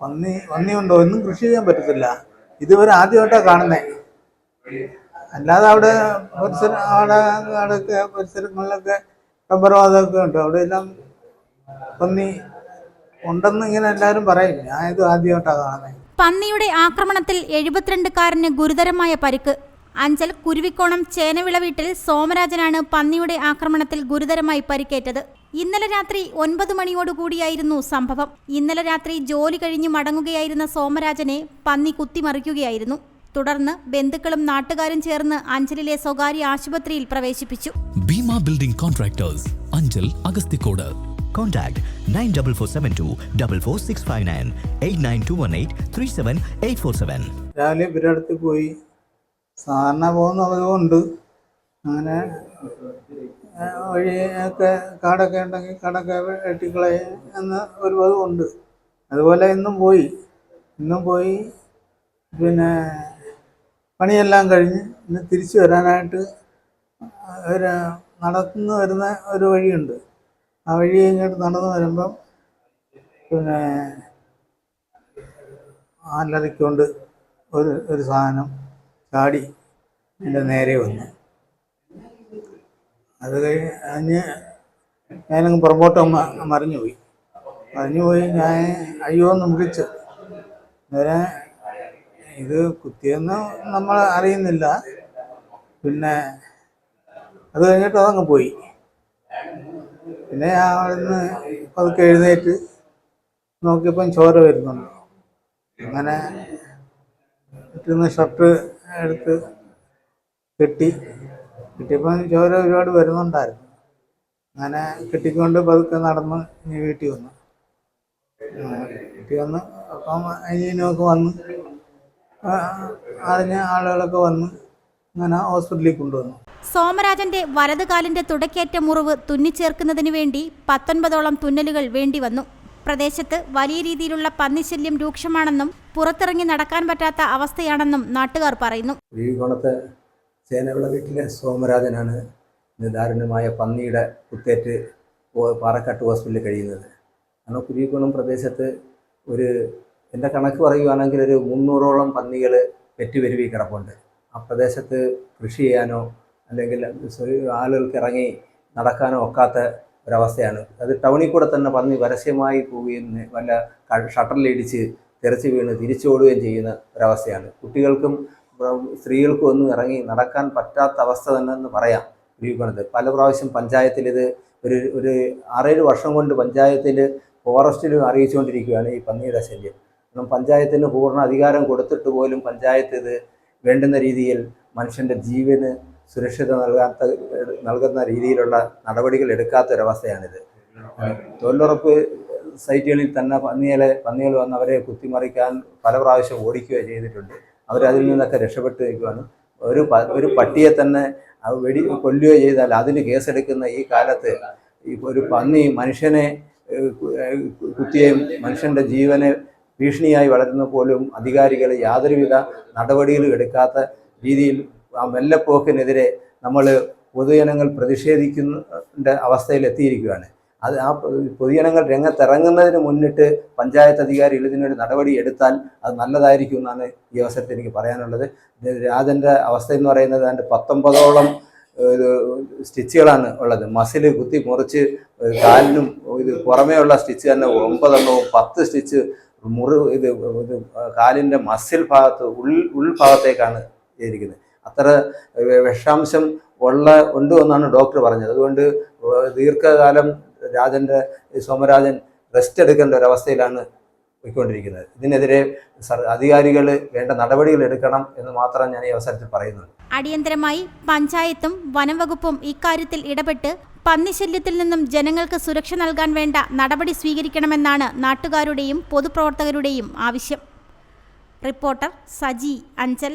പന്നി ഉണ്ടോ? ഒന്നും കൃഷി ചെയ്യാൻ പറ്റത്തില്ല. ഇതുവരെ ആദ്യമായിട്ടാണ് കാണുന്നേ. അല്ലാതെ അവിടെ പരിസര അവിടെ അവിടെയൊക്കെ പരിസരങ്ങളിലൊക്കെ അതൊക്കെ ഉണ്ട്. അവിടെ എല്ലാം പന്നി ഉണ്ടെന്ന് ഇങ്ങനെ എല്ലാവരും പറയും. ഞാൻ ഇത് ആദ്യമായിട്ടാണ് കാണുന്നത് പന്നിയുടെ ആക്രമണത്തിൽ എഴുപത്തിരണ്ടുകാരന് ഗുരുതരമായ പരിക്ക്. അഞ്ചൽ കുരുവിക്കോണം ചേനവിള വീട്ടിൽ സോമരാജനാണ് പന്നിയുടെ ആക്രമണത്തിൽ ഗുരുതരമായി പരിക്കേറ്റത്. ഇന്നലെ രാത്രി ഒൻപത് മണിയോടുകൂടിയായിരുന്നു സംഭവം. ഇന്നലെ രാത്രി ജോലി കഴിഞ്ഞ് മടങ്ങുകയായിരുന്ന സോമരാജനെ പന്നി കുത്തിമറിക്കുകയായിരുന്നു. തുടർന്ന് ബന്ധുക്കളും നാട്ടുകാരും ചേർന്ന് അഞ്ചലിലെ സ്വകാര്യ ആശുപത്രിയിൽ പ്രവേശിപ്പിച്ചു. Bheema building contractors Anchal Agasthikode. Contact 94472 44659 89218 37847. രാവിലെ ഇവരുടെ അടുത്ത് പോയി സാധാരണ പോകുന്ന ഉണ്ട്. അങ്ങനെ വഴിയൊക്കെ കാടൊക്കെ ഉണ്ടെങ്കിൽ കാടൊക്കെ വെട്ടിക്കളയും എന്ന ഒരു പതിവുണ്ട് അതുപോലെ ഇന്നും പോയി. ഇന്നും പോയി. പിന്നെ പണിയെല്ലാം കഴിഞ്ഞ് ഇന്ന് തിരിച്ചു വരാനായിട്ട് ഒരു നടന്നു വരുന്ന ഒരു വഴിയുണ്ട്. ആ വഴി ഇങ്ങോട്ട് നടന്നു വരുമ്പം പിന്നെ ആലറിക്കൊണ്ട് ഒരു ഒരു സാധനം ചാടി എന്റെ നേരെ വന്നു. അത് കഴിഞ്ഞ് ഞാനങ്ങ് പുറമ്പോട്ട് മ- മറിഞ്ഞു പോയി. മറിഞ്ഞു പോയി ഞാൻ അയ്യോ എന്ന് വിളിച്ചു നേരെ ഇത് കുത്തിയെന്ന് നമ്മൾ അറിയുന്നില്ല. പിന്നെ അത് കഴിഞ്ഞിട്ട് അതങ്ങ് പോയി. പിന്നെ അവിടുന്ന് പതുക്കെ എഴുന്നേറ്റ് നോക്കിയപ്പം ചോര വരുന്നുണ്ട്. അങ്ങനെ ഇട്ടിരുന്ന ഷർട്ട് എടുത്ത് കെട്ടി. കെട്ടിയപ്പം ചോര ഒരുപാട് വരുന്നുണ്ടായിരുന്നു. അങ്ങനെ കെട്ടിക്കൊണ്ട് പതുക്കെ നടന്ന് ഇനി വീട്ടിൽ വന്നു. വീട്ടിൽ വന്ന് അപ്പം അനിയനുമൊക്കെ വന്ന് അതിന് ആളുകളൊക്കെ വന്ന് അങ്ങനെ ഹോസ്പിറ്റലിൽ കൊണ്ടുവന്നു. സോമരാജന്റെ വലത് കാലിന്റെ തുടക്കേറ്റ മുറിവ് തുന്നിച്ചേർക്കുന്നതിന് വേണ്ടി പത്തൊൻപതോളം തുന്നലുകൾ വേണ്ടിവന്നു പ്രദേശത്ത് വലിയ രീതിയിലുള്ള പന്നിശല്യം രൂക്ഷമാണെന്നും പുറത്തിറങ്ങി നടക്കാൻ പറ്റാത്ത അവസ്ഥയാണെന്നും നാട്ടുകാർ പറയുന്നു. ചേനവിള വീട്ടിലെ സോമരാജനാണ് ഇന്ന് ദാരുണമായ പന്നിയുടെ കുത്തേറ്റ് പാറക്കാട്ട് ഹോസ്പിറ്റലിൽ കഴിയുന്നത്. കാരണം കുരുവിക്കോണം പ്രദേശത്ത് ഒരു എന്റെ കണക്ക് പറയുകയാണെങ്കിൽ ഒരു മുന്നൂറോളം പന്നികൾ പെറ്റുപെരുവി കിടപ്പുണ്ട്. ആ പ്രദേശത്ത് കൃഷി ചെയ്യാനോ അല്ലെങ്കിൽ ആളുകൾക്ക് ഇറങ്ങി നടക്കാനോ ഒക്കാത്ത ഒരവസ്ഥയാണ്. അത് ടൗണിൽ കൂടെ തന്നെ പന്നി പരസ്യമായി പോവുകയും വല്ല ഷട്ടറിലിടിച്ച് തെറിച്ച് വീണ് തിരിച്ചോടുകയും ചെയ്യുന്ന ഒരവസ്ഥയാണ്. കുട്ടികൾക്കും സ്ത്രീകൾക്കും ഒന്നും ഇറങ്ങി നടക്കാൻ പറ്റാത്ത അവസ്ഥ തന്നെ എന്ന് പറയാം ഉപയോഗിക്കുന്നത് പല പ്രാവശ്യം പഞ്ചായത്തിൽ ഇത് ഒരു ഒരു ആറേഴ് വർഷം കൊണ്ട് പഞ്ചായത്തിൽ ഫോറസ്റ്റിലും അറിയിച്ചുകൊണ്ടിരിക്കുകയാണ് ഈ പന്നിയുടെ ശല്യം. കാരണം പഞ്ചായത്തിന് പൂർണ അധികാരം കൊടുത്തിട്ട് പോലും പഞ്ചായത്ത് ഇത് വേണ്ടുന്ന രീതിയിൽ മനുഷ്യന്റെ ജീവന് സുരക്ഷിത നൽകാത്ത നൽകുന്ന രീതിയിലുള്ള നടപടികൾ എടുക്കാത്ത ഒരവസ്ഥയാണിത് തൊഴിലുറപ്പ് സൈറ്റുകളിൽ തന്നെ പന്നികളെ പന്നികൾ വന്ന് അവരെ കുത്തിമറിക്കാൻ പല പ്രാവശ്യം ഓടിക്കുകയോ ചെയ്തിട്ടുണ്ട്. അവരതിൽ നിന്നൊക്കെ രക്ഷപ്പെട്ട് നിൽക്കുവാണ്. ഒരു ഒരു പട്ടിയെ തന്നെ വെടി കൊല്ലുകയോ ചെയ്താൽ അതിന് കേസെടുക്കുന്ന ഈ കാലത്ത് ഒരു പന്നി മനുഷ്യനെ കുത്തിയേയും മനുഷ്യന്റെ ജീവനെ ഭീഷണിയായി വളരുന്ന പോലും അധികാരികൾ യാതൊരുവിധ നടപടികളും എടുക്കാത്ത രീതിയിൽ ആ മെല്ലപ്പോക്കിനെതിരെ നമ്മൾ പൊതുജനങ്ങൾ പ്രതിഷേധിക്കുന്ന അവസ്ഥയിൽ എത്തിയിരിക്കുകയാണ് അത് ആ പൊതുജനങ്ങൾ രംഗത്തിറങ്ങുന്നതിന് മുന്നിട്ട് പഞ്ചായത്ത് അധികാരികൾ ഇതിനൊരു നടപടി എടുത്താൽ അത് നല്ലതായിരിക്കും എന്നാണ് ഈ അവസരത്തിൽ എനിക്ക് പറയാനുള്ളത്. രാജന്റെ അവസ്ഥ എന്ന് പറയുന്നത് അതിന്റെ പത്തൊമ്പതോളം സ്റ്റിച്ചുകളാണ് ഉള്ളത്. മസിൽ കുത്തി മുറിച്ച് കാലിനും ഇത് പുറമേ ഉള്ള സ്റ്റിച്ച് തന്നെ ഒമ്പതെണ്ണവും പത്ത് സ്റ്റിച്ച് മുറി ഇത് ഇത് കാലിന്റെ മസിൽ ഭാഗത്ത് ഉൾ ഉൾഭാഗത്തേക്കാണ് ചെയ്തിരിക്കുന്നത്. അത്ര വിഷാംശം ഉള്ള ഉണ്ട് എന്നാണ് ഡോക്ടർ പറഞ്ഞത്. അതുകൊണ്ട് ദീർഘകാലം രാജന്റെ സോമരാജൻ റെസ്റ്റ് എടുക്കേണ്ട ഒരവസ്ഥയിലാണ് പോയിക്കൊണ്ടിരിക്കുന്നത്. ഇതിനെതിരെ അധികാരികൾ വേണ്ട നടപടികൾ എടുക്കണം എന്ന് മാത്രം ഞാൻ ഈ അവസരത്തിൽ പറയുന്നുണ്ട്. അടിയന്തരമായി പഞ്ചായത്തും വനംവകുപ്പും ഇക്കാര്യത്തിൽ ഇടപെട്ട് പന്നിശല്യത്തിൽ നിന്നും ജനങ്ങൾക്ക് സുരക്ഷ നൽകാൻ വേണ്ട നടപടി സ്വീകരിക്കണമെന്നാണ് നാട്ടുകാരുടെയും പൊതുപ്രവർത്തകരുടെയും ആവശ്യം. റിപ്പോർട്ടർ സജി അഞ്ചൽ.